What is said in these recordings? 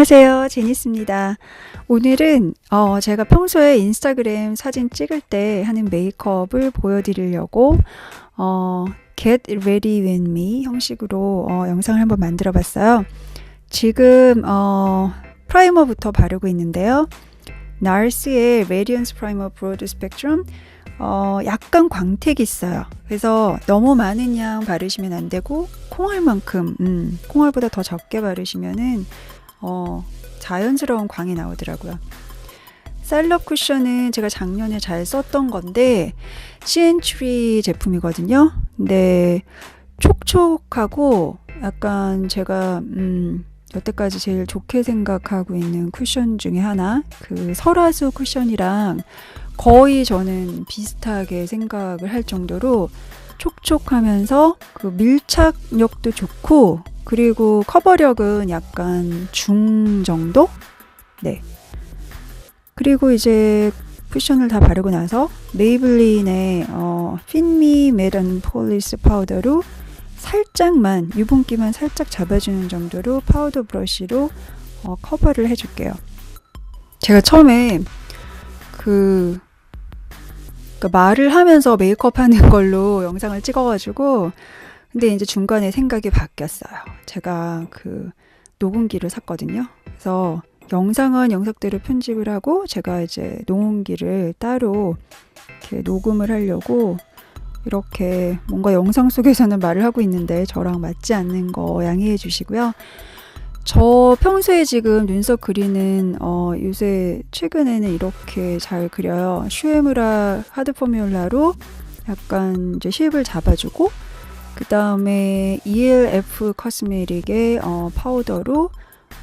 안녕하세요. 제니스입니다. 오늘은 어, 제가 평소에 인스타그램 사진 찍을 때 하는 메이크업을 보여드리려고 어, Get Ready With Me 형식으로 어, 영상을 한번 만들어 봤어요. 지금 어, 프라이머부터 바르고 있는데요. 나르스의 Radiance Primer Broad Spectrum 어, 약간 광택이 있어요. 그래서 너무 많은 양 바르시면 안 되고 콩알만큼, 음, 콩알보다 더 적게 바르시면은 어, 자연스러운 광이 나오더라고요. 셀럽 쿠션은 제가 작년에 잘 썼던 건데 시엔츄리 제품이거든요. 근데 촉촉하고 약간 제가 음, 여태까지 제일 좋게 생각하고 있는 쿠션 중에 하나 그 설화수 쿠션이랑 거의 저는 비슷하게 생각을 할 정도로 촉촉하면서 그 밀착력도 좋고 그리고 커버력은 약간 중 정도? 네. 그리고 이제 쿠션을 다 바르고 나서 메이블린의 어, 핀미 메런 폴리스 파우더로 살짝만 유분기만 살짝 잡아주는 정도로 파우더 브러쉬로 어, 커버를 해줄게요. 제가 처음에 그 그러니까 말을 하면서 메이크업 하는 걸로 영상을 찍어가지고 근데 이제 중간에 생각이 바뀌었어요. 제가 그 녹음기를 샀거든요. 그래서 영상은 영상대로 편집을 하고 제가 이제 녹음기를 따로 이렇게 녹음을 하려고 이렇게 뭔가 영상 속에서는 말을 하고 있는데 저랑 맞지 않는 거 양해해 주시고요. 저 평소에 지금 눈썹 그리는 어 요새 최근에는 이렇게 잘 그려요. 슈에무라 하드 포뮬라로 약간 이제 쉐입을 잡아주고 그 다음에 ELF 커스메틱의 어, 파우더로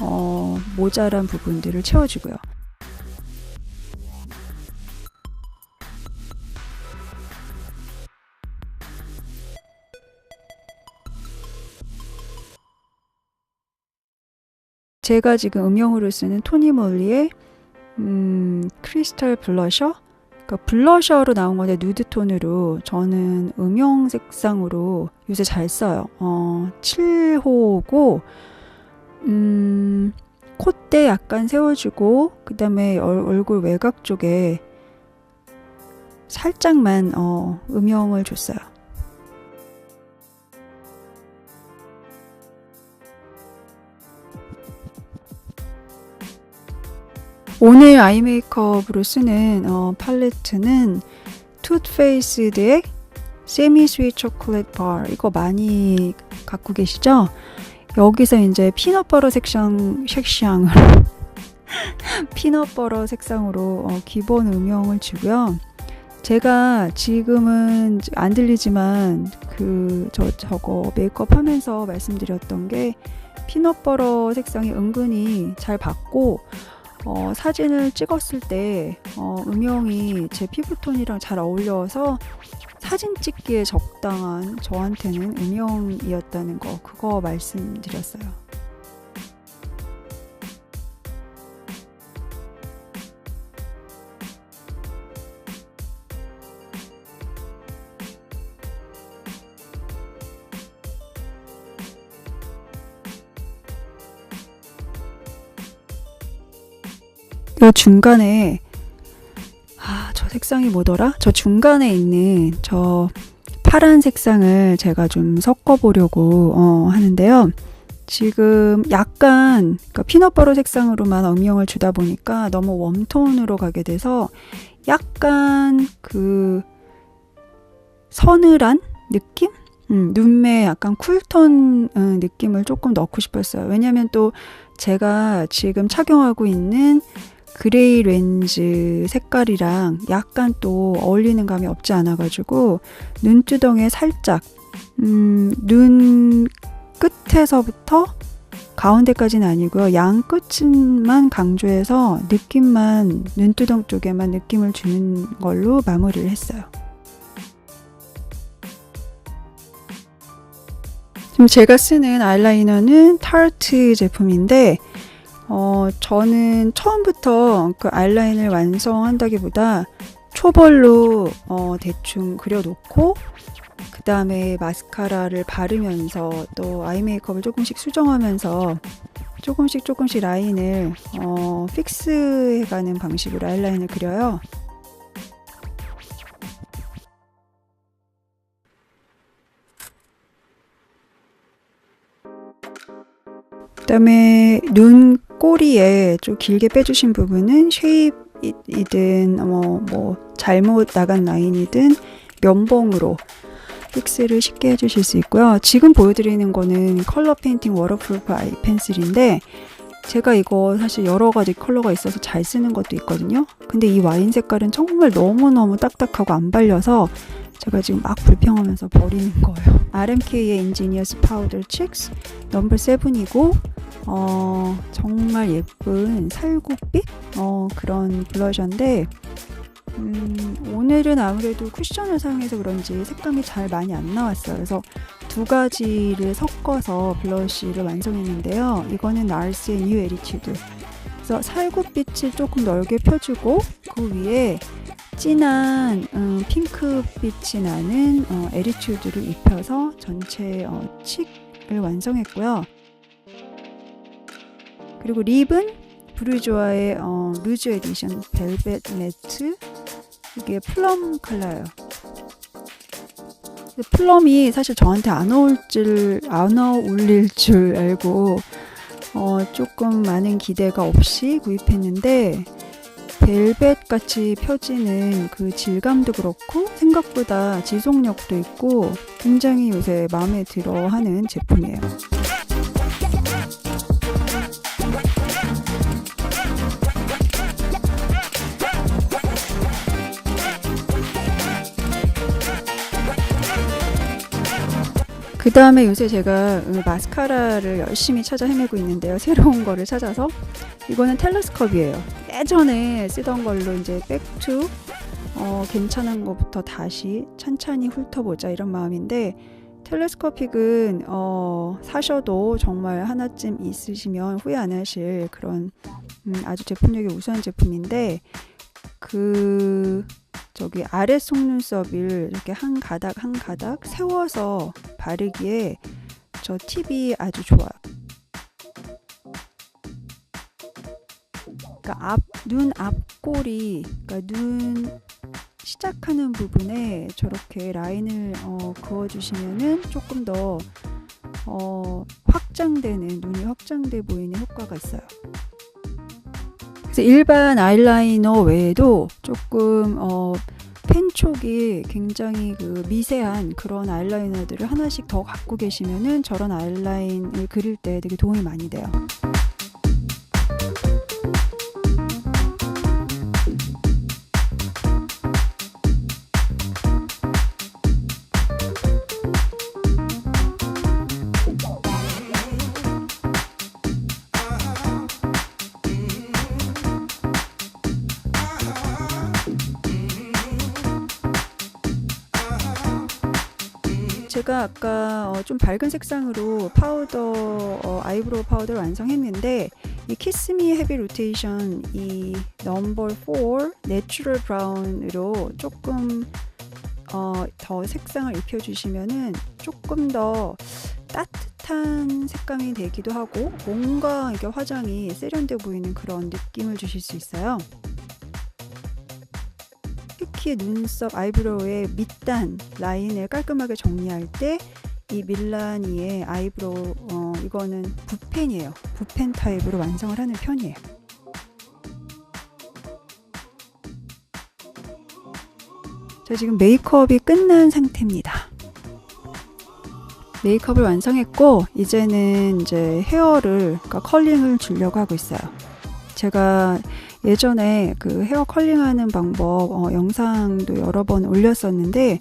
어, 모자란 부분들을 채워주고요. 제가 지금 음영으로 쓰는 토니 몰리의 음, 크리스탈 블러셔 그러니까 블러셔로 나온 건데 누드 톤으로 저는 음영 색상으로 요새 잘 써요. 어, 7호고 음, 콧대 약간 세워주고 그 다음에 얼굴 외곽 쪽에 살짝만 어, 음영을 줬어요. 오늘 아이 메이크업으로 쓰는 어, 팔레트는 투페이스드의 세미 스윗 초콜릿 바 이거 많이 갖고 계시죠? 여기서 이제 피넛버터 색상 색상으로 피넛버터 색상으로 어, 기본 음영을 주고요. 제가 지금은 안 들리지만 그 저 저거 메이크업 하면서 말씀드렸던 게 피넛버터 색상이 은근히 잘 받고 어, 사진을 찍었을 때 어, 음영이 제 피부톤이랑 잘 어울려서 사진 찍기에 적당한 저한테는 음영이었다는 거 그거 말씀드렸어요. 요 중간에 색상이 뭐더라? 저 중간에 있는 저 파란 색상을 제가 좀 섞어 보려고 어, 하는데요. 지금 약간 그러니까 피넛버터 색상으로만 음영을 주다 보니까 너무 웜톤으로 가게 돼서 약간 그 서늘한 느낌? 음, 눈매 약간 쿨톤 음, 느낌을 조금 넣고 싶었어요. 왜냐면 또 제가 지금 착용하고 있는 그레이 렌즈 색깔이랑 약간 또 어울리는 감이 없지 않아가지고 눈두덩에 살짝 음, 눈 끝에서부터 가운데까지는 아니고요. 양 끝만 강조해서 느낌만 눈두덩 쪽에만 느낌을 주는 걸로 마무리를 했어요. 지금 제가 쓰는 아이라이너는 타르트 제품인데 어, 저는 처음부터 그 아이라인을 완성한다기보다 초벌로 어, 대충 그려놓고 그 다음에 마스카라를 바르면서 또 아이 메이크업을 조금씩 수정하면서 조금씩 조금씩 라인을 어, 픽스해가는 방식으로 아이라인을 그려요. 그다음에 눈 꼬리에 좀 길게 빼주신 부분은 쉐입이든 뭐, 뭐 잘못 나간 라인이든 면봉으로 픽스를 쉽게 해주실 수 있고요. 지금 보여드리는 거는 컬러 페인팅 워터프루프 아이 펜슬인데 제가 이거 사실 여러 가지 컬러가 있어서 잘 쓰는 것도 있거든요. 근데 이 와인 색깔은 정말 너무너무 딱딱하고 안 발려서 제가 지금 막 불평하면서 버리는 거예요. RMK의 파우더 칙스 넘버 7이고 어, 정말 예쁜 살구빛 어, 그런 블러셔인데 음, 오늘은 아무래도 쿠션을 사용해서 그런지 색감이 잘 많이 안 나왔어요. 그래서 두 가지를 섞어서 블러쉬를 완성했는데요. 이거는 나르스의 뉴 에리튜드. 그래서 살구빛을 조금 넓게 펴주고 그 위에 진한 음, 핑크빛이 나는 어, 에리튜드를 입혀서 전체 어, 칙을 완성했고요. 그리고 립은 브루조아의 어, 루즈 에디션 벨벳 매트 이게 플럼 컬러예요. 플럼이 사실 저한테 안 어울 줄, 안 어울릴 줄 알고 어, 조금 많은 기대가 없이 구입했는데 벨벳 같이 펴지는 그 질감도 그렇고 생각보다 지속력도 있고 굉장히 요새 마음에 들어 하는 제품이에요. 그 다음에 요새 제가 음, 마스카라를 열심히 찾아 헤매고 있는데요. 새로운 거를 찾아서 이거는 텔레스컵이에요. 예전에 쓰던 걸로 이제 백투 어, 괜찮은 것부터 다시 찬찬히 훑어보자 이런 마음인데 텔레스코픽은 어, 사셔도 정말 하나쯤 있으시면 후회 안 하실 그런 음, 아주 제품력이 우수한 제품인데 그 저기 아래 속눈썹을 이렇게 한 가닥 한 가닥 세워서 바르기에 저 팁이 아주 좋아요. 그러니까 앞, 눈 앞꼬리, 그러니까 눈 시작하는 부분에 저렇게 라인을 어, 그어주시면은 조금 더 어, 확장되는 눈이 확장돼 보이는 효과가 있어요. 그래서 일반 아이라이너 외에도 조금 어, 펜촉이 굉장히 그 미세한 그런 아이라이너들을 하나씩 더 갖고 계시면은 저런 아이라인을 그릴 때 되게 도움이 많이 돼요. 제가 아까 어, 좀 밝은 색상으로 파우더 어, 아이브로우 파우더를 완성했는데 이 키스미 헤비 로테이션 이 넘버 4 내추럴 브라운으로 조금 어, 더 색상을 입혀주시면은 조금 더 따뜻한 색감이 되기도 하고 뭔가 이게 화장이 세련돼 보이는 그런 느낌을 주실 수 있어요. 특히 눈썹 아이브로우의 밑단 라인을 깔끔하게 정리할 때 이 밀라니의 아이브로우 어, 이거는 붓펜이에요. 붓펜 타입으로 완성을 하는 편이에요. 자 지금 메이크업이 끝난 상태입니다. 메이크업을 완성했고 이제는 이제 헤어를 그러니까 컬링을 주려고 하고 있어요. 제가 예전에 그 헤어 컬링하는 방법 어, 영상도 여러 번 올렸었는데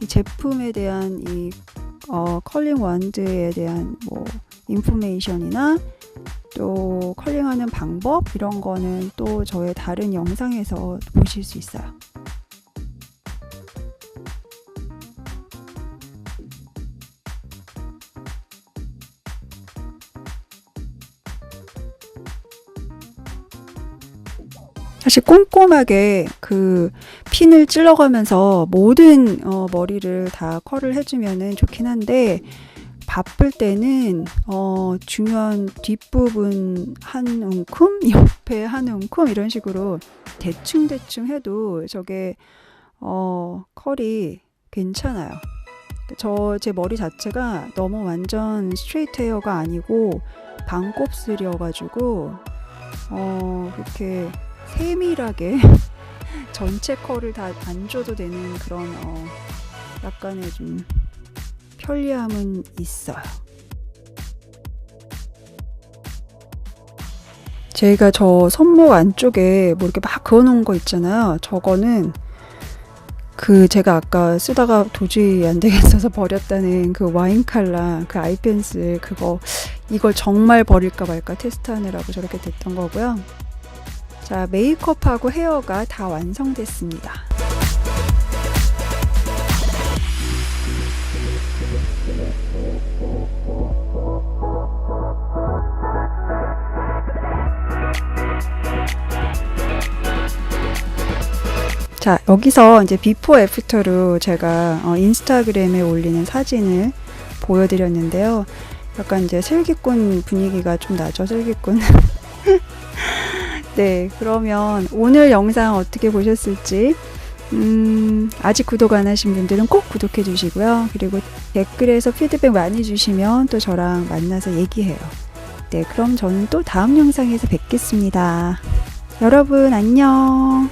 이 제품에 대한 이 어, 컬링 원드에 대한 뭐 인포메이션이나 또 컬링하는 방법 이런 거는 또 저의 다른 영상에서 보실 수 있어요. 사실 꼼꼼하게 그 핀을 찔러가면서 모든 어, 머리를 다 컬을 해주면은 좋긴 한데 바쁠 때는 어, 중요한 뒷부분 한 움큼, 옆에 한 움큼 이런 식으로 대충 대충 해도 저게 어, 컬이 괜찮아요. 저 제 머리 자체가 너무 완전 스트레이트 헤어가 아니고 반곱슬이어가지고 어, 이렇게 세밀하게 전체 컬을 다 안 줘도 되는 그런 어, 약간의 좀 편리함은 있어요. 제가 저 손목 안쪽에 뭐 이렇게 막 그어놓은 거 있잖아요. 저거는 그 제가 아까 쓰다가 도저히 안 되겠어서 버렸다는 그 와인 칼라 그 아이 펜슬 그거 이걸 정말 버릴까 말까 테스트하느라고 저렇게 됐던 거고요. 자 메이크업하고 헤어가 다 완성됐습니다. 자, 여기서 이제 비포 애프터로 제가 어, 인스타그램에 올리는 사진을 보여드렸는데요. 약간 이제 슬기꾼 분위기가 좀 나죠, 슬기꾼. 네, 그러면 오늘 영상 어떻게 보셨을지, 음, 아직 구독 안 하신 분들은 꼭 구독해 주시고요. 그리고 댓글에서 피드백 많이 주시면 또 저랑 만나서 얘기해요. 네, 그럼 저는 또 다음 영상에서 뵙겠습니다. 여러분, 안녕.